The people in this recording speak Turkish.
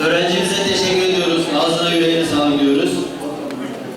Öğrencimize teşekkür ediyoruz. Ağzına yüreğine sağlık diyoruz.